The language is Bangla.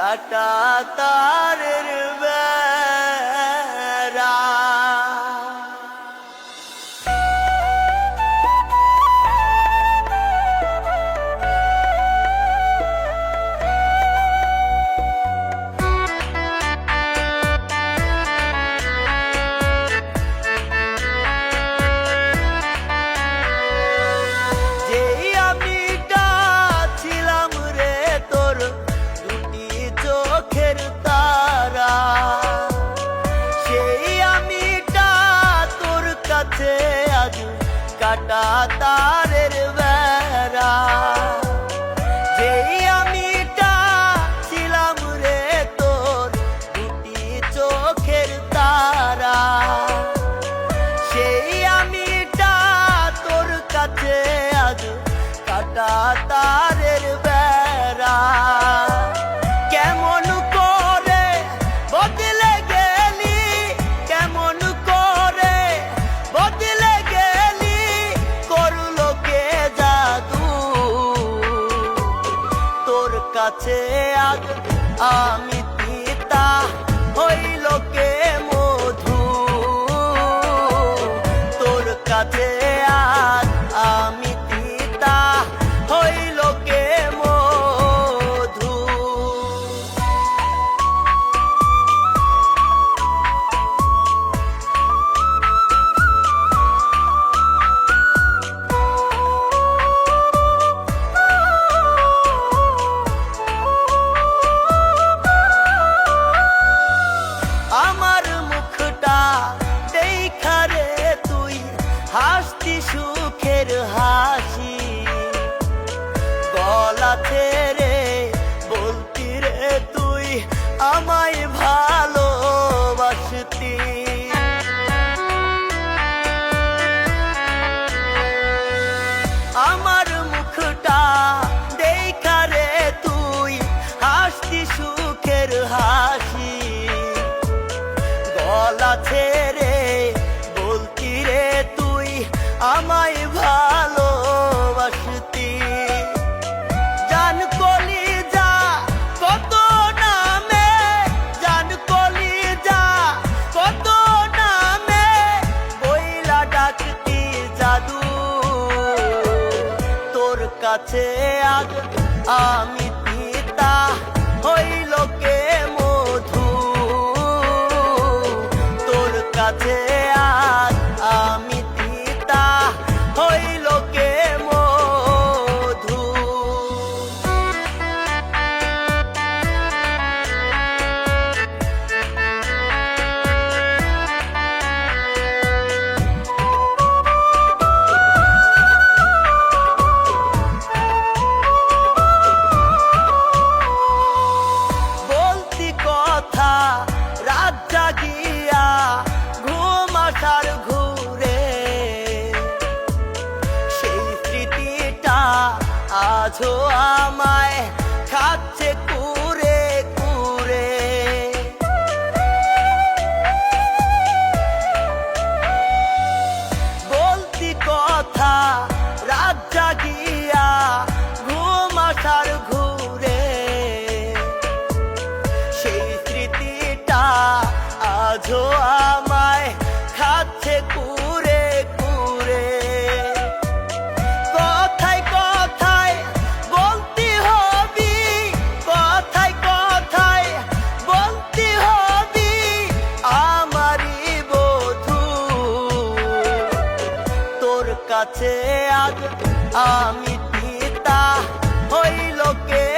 কাটা তারের কাছে আজ কাটা তারের বেড়া। যেই আমিটা ছিলাম রে তোর দুটি চোখের তারা। সেই আমিটা তোর কাছে আজ কাটা তারের তোর কাছে আজ আমি পিতা হইল কে আমায় ভালোবাসতি। আমার মুখটা দেখা রে তুই, হাসতি সুখের হাসি। গলা ছেড়ে বলতি রে তুই, আমায় কাছে আজ আমি পিতা হইল আজও আমায় কাছে আজ। আমি পিতা হইল কে